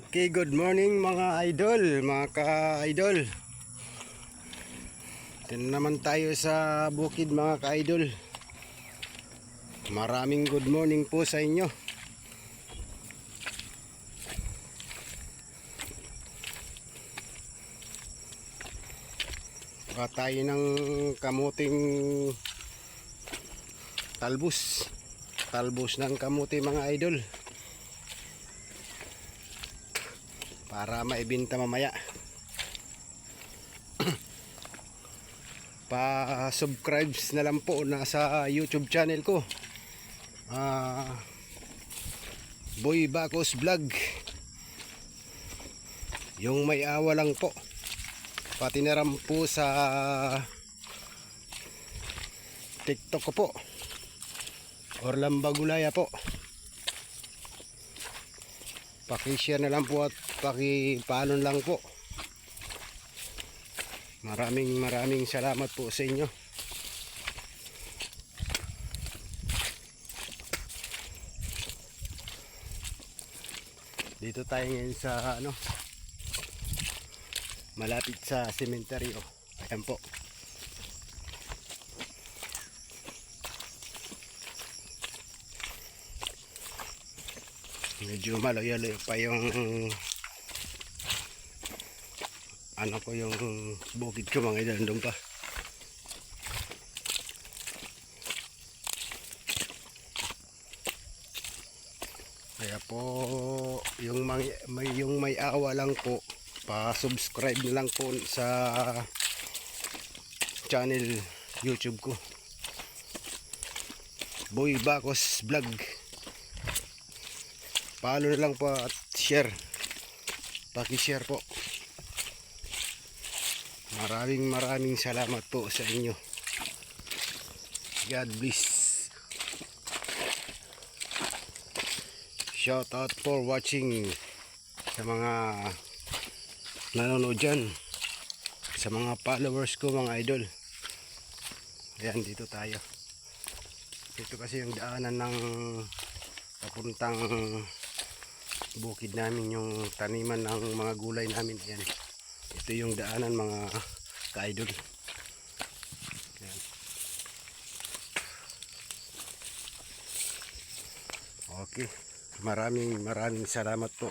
Okay, good morning mga idol, mga ka-idol. Ito naman tayo sa bukid mga ka-idol. Maraming good morning po sa inyo. Baka tayo ng kamuting talbos. Talbos ng kamuti mga idol. Para maibenta mamaya. Pa-subscribes na lang po na sa YouTube channel ko. Ah Boy Bacos Vlog. Yung may awa lang po. Pati na rin po sa TikTok ko po. Orlamba Gulaya po Paki-share na lang po at paki-follow lang po. Maraming maraming salamat po sa inyo. Dito tayo ngayon sa ano malapit sa sementeryo. Ayan po. Medyo malayo-layo pa yung ano ko yung bukid ko mga idol doon pa. Kaya po yung may, may yung may awa lang po pa-subscribe na lang po sa channel YouTube ko. Boy Bacos Vlog follow na lang po at share. Paki-share po. Maraming maraming salamat po sa inyo. God bless. Shout out for watching sa mga nanonood dyan. Sa mga followers ko mga idol. Ayan dito tayo. Dito kasi yung daanan ng papuntang bukid namin yung taniman ng mga gulay namin. Yan ito yung daanan mga ka-idol. Yan. okay. Maraming maraming salamat po